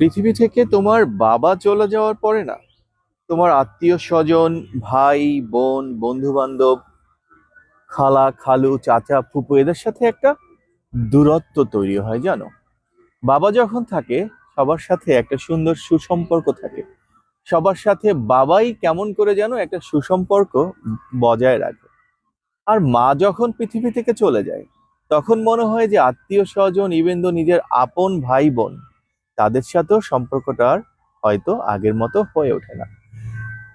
পৃথিবী থেকে তোমার বাবা চলে যাওয়ার পরে না, তোমার আত্মীয় স্বজন, ভাই, বোন বন্ধু বান্ধব খালা, খালু, চাচা, ফুপু, এদের সাথে একটা দূরত্ব তৈরি হয়, জানো? বাবা যখন থাকে, সবার সাথে একটা সুন্দর সুসম্পর্ক থাকে। সবার সাথে বাবাই কেমন করে যেন একটা সুসম্পর্ক বজায় রাখে। আর মা যখন পৃথিবী থেকে চলে যায়, তখন মনে হয় যে আত্মীয় স্বজন ইভেন নিজের আপন ভাই বোন তাদের সাথেও সম্পর্কটা আর হয়তো আগের মতো হয়ে ওঠে না।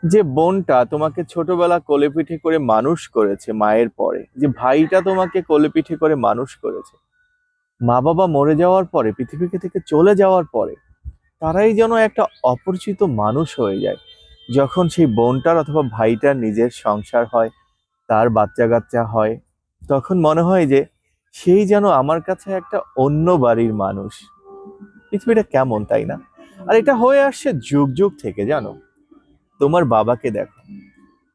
যে বোনটা তোমাকে ছোটবেলা কোলে পিঠে করে মানুষ করেছে মায়ের পরে, যে ভাইটা তোমাকে কোলে পিঠে করে মানুষ করেছে মা বাবা মরে যাওয়ার পরে, পৃথিবীকে থেকে চলে যাওয়ার পরে, তারাই যেন একটা অপরিচিত মানুষ হয়ে যায়। যখন সেই বোনটার অথবা ভাইটার নিজের সংসার হয়, তার বাচ্চা কাচ্চা হয়, তখন মনে হয় যে সেই যেন আমার কাছে একটা অন্য বাড়ির মানুষ। পৃথিবীটা কেমন, তাই না? আর এটা হয়ে আসছে যুগ যুগ থেকে, জানো? তোমার বাবাকে দেখো।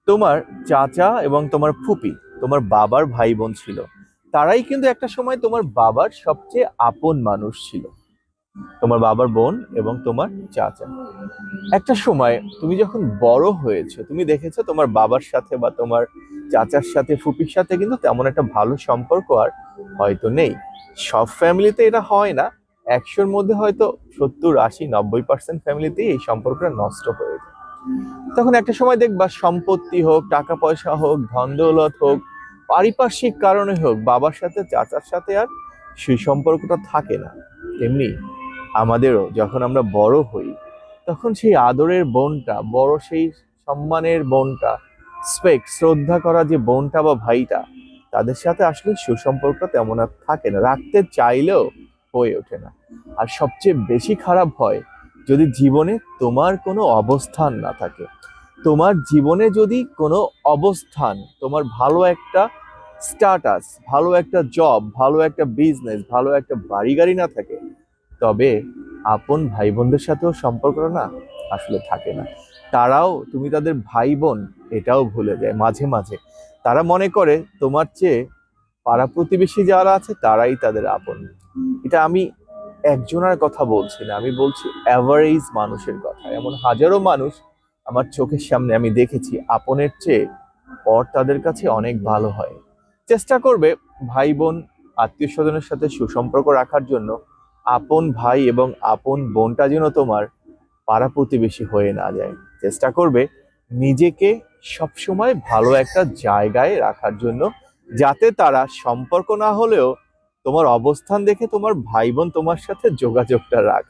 তোমার চাচা এবং তোমার ফুপি, তোমার বাবার ভাই বোন ছিল। তারাই কিন্তু একটা সময় তোমার বাবার সবচেয়ে আপন মানুষ ছিল। তোমার বাবার বোন এবং তোমার চাচা। একটা সময় তুমি যখন বড় হয়েছো, তুমি দেখেছ তোমার বাবার সাথে বা তোমার চাচার সাথে, ফুপির সাথে কিন্তু তেমন একটা ভালো সম্পর্ক আর হয়তো নেই। সব ফ্যামিলিতে এটা হয় না। একশোর মধ্যে হয়তো সত্তর, আশি, নব্বই পার্সেন্ট ফ্যামিলিতেই এই সম্পর্কটা নষ্ট হয়ে যায়। তখন একটা সময় দেখবা সম্পত্তি হোক, টাকা পয়সা হোক, ধন দৌলত হোক, পারিপার্শ্বিক কারণে হোক, বাবার সাথে, চাচার সাথে আর সেই সম্পর্কটা থাকে না। তেমনি আমাদেরও যখন আমরা বড় হই, তখন সেই আদরের বোনটা, বড় সেই সম্মানের বোনটা স্পেক শ্রদ্ধা করা যে বোনটা বা ভাইটা, তাদের সাথে আসলে সুসম্পর্কটা তেমন আর থাকে না। রাখতে চাইলেও হয়ে ওঠে না। আর সবচেয়ে বেশি খারাপ হয় যদি জীবনে তোমার কোনো অবস্থান না থাকে। তোমার জীবনে যদি কোনো অবস্থান, তোমার ভালো একটা স্ট্যাটাস ভালো একটা জব ভালো একটা বিজনেস ভালো একটা বাড়ি গাড়ি না থাকে, তবে আপন ভাই বোনদের সাথেও সম্পর্কটা না, আসলে থাকে না। তারাও, তুমি তাদের ভাই বোন এটাও ভুলে যায় মাঝে মাঝে। তারা মনে করে, তোমার চেয়ে পাড়া প্রতিবেশী যারা আছে, তারাই তাদের আপন। এটা আমি একজনের কথা বলছি না, আমি বলছি অ্যাভারেজ মানুষের কথা। এমন হাজারো মানুষ আমার চোখের সামনে আমি দেখেছি, আপনের চেয়ে পর তাদের কাছে অনেক ভালো হয়। চেষ্টা করবে ভাই বোন, আত্মীয় স্বজনের সাথে সুসম্পর্ক রাখার জন্য আপন ভাই এবং আপন বোনটা যেন তোমার পাড়া প্রতিবেশী হয়ে না যায়। চেষ্টা করবে নিজেকে সবসময় ভালো একটা জায়গায় রাখার জন্য, যাতে তারা সম্পর্ক না হলেও তোমার অবস্থান দেখে তোমার ভাই বোন তোমার সাথে যোগাযোগটা রাখ।